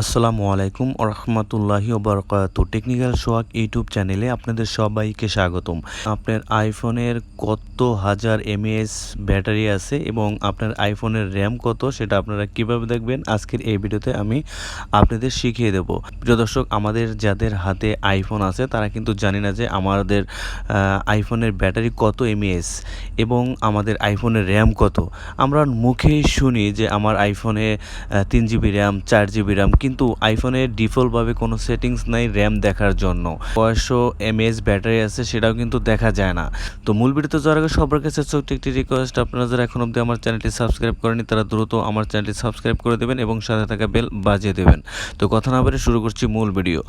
আসসালামু আলাইকুম রহমতুল্লাহি ওবরকাত টেকনিক্যাল সোয়াক ইউটিউব চ্যানেলে আপনাদের সবাইকে স্বাগতম। আপনার আইফোনের কত হাজার এমএএস ব্যাটারি আছে এবং আপনার আইফোনের র্যাম কত সেটা আপনারা কীভাবে দেখবেন আজকের এই ভিডিওতে আমি আপনাদের শিখিয়ে দেব। প্রিয় দর্শক, আমাদের যাদের হাতে আইফোন আছে তারা কিন্তু জানি না যে আমাদের আইফোনের ব্যাটারি কত এমএএস এবং আমাদের আইফোনের র্যাম কত। আমরা মুখেই শুনি যে আমার আইফোনে তিন জিবি র্যাম, চার জিবি র্যাম কিন্তু আইফোনে ডিফল্টভাবে কোনো সেটিংস নাই র্যাম দেখার জন্য। কয়শো এমএএস ব্যাটারি আছে, সেটাও কিন্তু দেখা যায় না। তো মূল ভিডিওতে যাওয়ার আগে সবার কাছে ছোট্ট একটি রিকোয়েস্ট আপনারা যারা এখন অবধি আমার চ্যানেলটি সাবস্ক্রাইব করেনি তারা দ্রুত আমার চ্যানেলটি সাবস্ক্রাইব করে দেবেন এবং সাথে থাকা বেল বাজিয়ে দেবেন। তো কথা না বলে শুরু করছি মূল ভিডিও।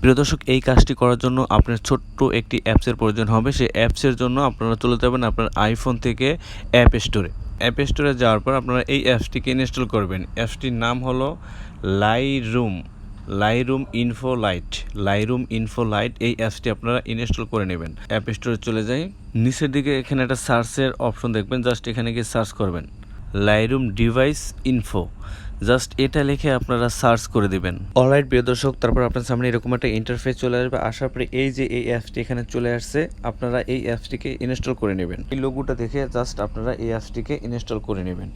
প্রিয় দর্শক, এই কাজটি করার জন্য আপনার ছোট্ট একটি অ্যাপসের প্রয়োজন হবে। সেই অ্যাপসের জন্য আপনারা চলে যাবেন আপনার আইফোন থেকে অ্যাপ স্টোরে অ্যাপ স্টোরে যাওয়ার পর আপনারা এই অ্যাপসটিকে ইনস্টল করবেন। অ্যাপসটির নাম হলো Lirum Lirum info lite Lirum info lite এই অ্যাপসটি আপনারা ইনস্টল করে নেবেন। অ্যাপ স্টোরে চলে যাই। নিচের দিকে এখানে একটা সার্চের অপশন দেখবেন। জাস্ট এখানে গিয়ে সার্চ করবেন। লাইরুম ডিভাইস ইনফো জাস্ট এটা লিখে আপনারা সার্চ করে দিবেন। অলরাইট, প্রিয় দর্শক, তারপর আপনার সামনে এরকম একটা ইন্টারফেস চলে আসবে। আসার পরে এই যে এই অ্যাপসটি এখানে চলে আসছে, আপনারা এই অ্যাপসটিকে ইনস্টল করে নেবেন। এই লোগোটা দেখে জাস্ট আপনারা এই অ্যাপসটিকে ইনস্টল করে নেবেন।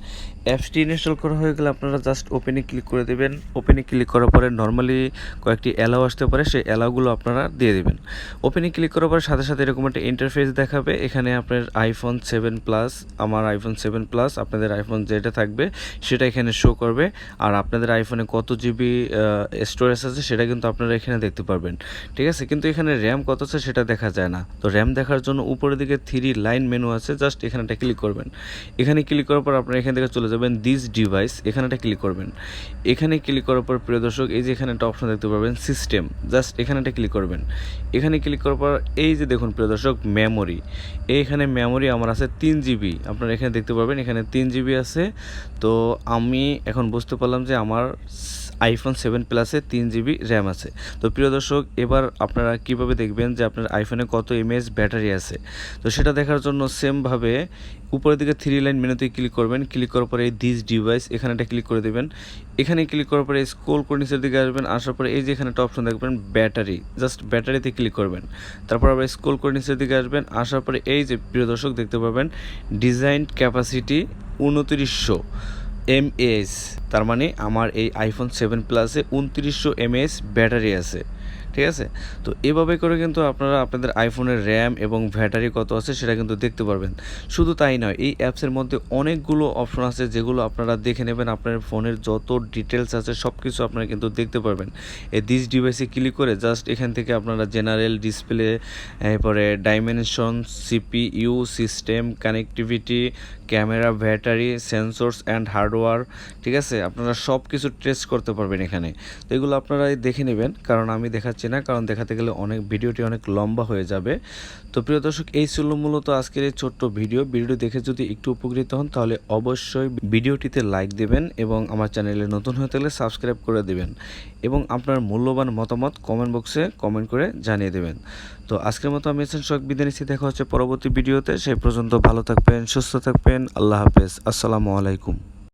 অ্যাপসটি ইনস্টল করা হয়ে গেলে আপনারা জাস্ট ওপেনে ক্লিক করে দেবেন। ওপেনে ক্লিক করার পরে নর্মালি কয়েকটি অ্যালাও আসতে পারে, সেই অ্যালাউগুলো আপনারা দিয়ে দেবেন। ওপেনে ক্লিক করার পরে সাথে সাথে এরকম একটা ইন্টারফেস দেখাবে। এখানে আপনার আইফোন সেভেন প্লাস আমার আইফোন সেভেন প্লাস আপনাদের আইফোন যেটা থাকবে, সেটা এখানে শো করবে। আর আপনাদের আইফোনে কত জিবি স্টোরেজ আছে সেটা কিন্তু আপনারা এখানে দেখতে পারবেন। ঠিক আছে? কিন্তু এখানে র্যাম কত আছে সেটা দেখা যায় না। তো র্যাম দেখার জন্য উপরের দিকে থ্রি লাইন মেনু আছে জাস্ট এখানেটা ক্লিক করবেন। এখানে ক্লিক করার পর আপনারা এখান থেকে চলে যাবেন দিস ডিভাইস এখানেটা ক্লিক করবেন। এখানে ক্লিক করার পর প্রিয় দর্শক, এই যে এখানে একটা অপশন দেখতে পাবেন সিস্টেম জাস্ট এখানেটা ক্লিক করবেন। এখানে ক্লিক করার পর এই যে দেখুন প্রিয় দর্শক মেমোরি এইখানে মেমোরি আমার আছে তিন জিবি আপনারা এখানে দেখতে পাবেন, এখানে তিন জিবি আছে। তো আমি এখন বুঝতে পারলাম যে আমার আইফোন সেভেন প্লাসে তিন জিবি র্যাম আছে। তো প্রিয় দর্শক, এবার আপনারা কীভাবে দেখবেন যে আপনার আইফোনে কত এমএএস ব্যাটারি আছে? তো সেটা দেখার জন্য সেমভাবে উপরের দিকে থ্রি লাইন মেনুতে ক্লিক করবেন। ক্লিক করার পরে দিস ডিভাইস এখানেটা ক্লিক করে দেবেন। এখানে ক্লিক করার পরে স্ক্রোল করে দিকে আসবেন। আসার পরে এই যে এখানে একটা অপশন দেখবেন ব্যাটারি জাস্ট ব্যাটারিতে ক্লিক করবেন। তারপর আবার স্ক্রোল করে দিকে আসবেন। আসার পরে এই যে প্রিয় দর্শক, দেখতে পাবেন ডিজাইন ক্যাপাসিটি উনত্রিশশো। এমএএস তার মানে আমার এই আইফোন সেভেন প্লাসে উনত্রিশশো এমএএস ব্যাটারি আছে। ঠিক আছে? তো এভাবে করে কিন্তু আপনারা আপনাদের আইফোনের র্যাম এবং ব্যাটারি কত আছে সেটা কিন্তু দেখতে পারবেন। শুধু তাই নয়, এই অ্যাপসের মধ্যে অনেকগুলো অপশন আছে যেগুলো আপনারা দেখে নেবেন, আপনার ফোনের যত ডিটেলস আছে সব কিছু আপনারা কিন্তু দেখতে পারবেন। এই দিস ডিভাইসে ক্লিক করে জাস্ট এখান থেকে আপনারা জেনারেল ডিসপ্লে এরপরে dimension CPU system connectivity camera battery sensors and hardware ঠিক আছে? আপনারা সব কিছু টেস্ট করতে পারবেন এখানে। তো এগুলো আপনারা দেখে নেবেন, কারণ আমি দেখাচ্ছি না, কারণ দেখাতে গেলে অনেক, ভিডিওটি অনেক লম্বা হয়ে যাবে। তো প্রিয় দর্শক, এই ছিল মূলত আজকের এই ছোট্ট ভিডিও। ভিডিও দেখে যদি একটু উপকৃত হন, তাহলে অবশ্যই ভিডিওটিতে লাইক দেবেন এবং আমার চ্যানেলে নতুন হয়ে থাকলে সাবস্ক্রাইব করে দেবেন এবং আপনার মূল্যবান মতামত কমেন্ট বক্সে কমেন্ট করে জানিয়ে দেবেন। তো আজকের মতো আমি এসেন শখ বিদায় নিচ্ছি, দেখা হচ্ছে পরবর্তী ভিডিওতে। সেই পর্যন্ত ভালো থাকবেন, সুস্থ থাকবেন, আল্লাহ হাফেজ। আসসালামু আলাইকুম।